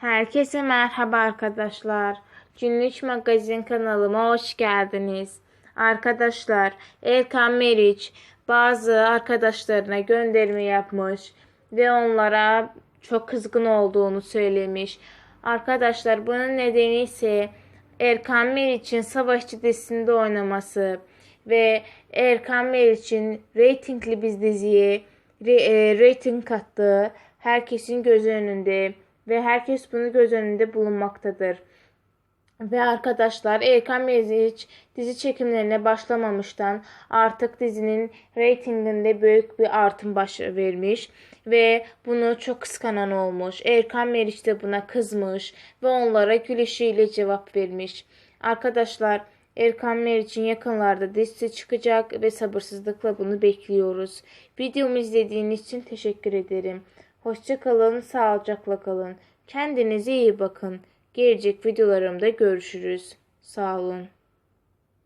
Herkese merhaba arkadaşlar. Günlük Magazin kanalıma hoş geldiniz. Arkadaşlar, Erkan Meriç bazı arkadaşlarına gönderme yapmış ve onlara çok kızgın olduğunu söylemiş. Arkadaşlar bunun nedeni ise Erkan Meriç'in Savaşçı dizisinde oynaması ve Erkan Meriç'in reytingli bir diziye re- e, reyting kattığı herkesin göz önünde ve herkes bunu göz önünde bulunmaktadır. Ve arkadaşlar Erkan Meriç dizi çekimlerine başlamamıştan artık dizinin reytinginde büyük bir artım baş vermiş ve bunu çok kıskanan olmuş. Erkan Meriç de buna kızmış ve onlara gülüşüyle cevap vermiş. Arkadaşlar Erkan Meriç'in yakınlarda dizisi çıkacak ve sabırsızlıkla bunu bekliyoruz. Videomu izlediğiniz için teşekkür ederim. Hoşça kalın, sağlıcakla kalın. Kendinize iyi bakın. Gelecek videolarımda görüşürüz. Sağ olun.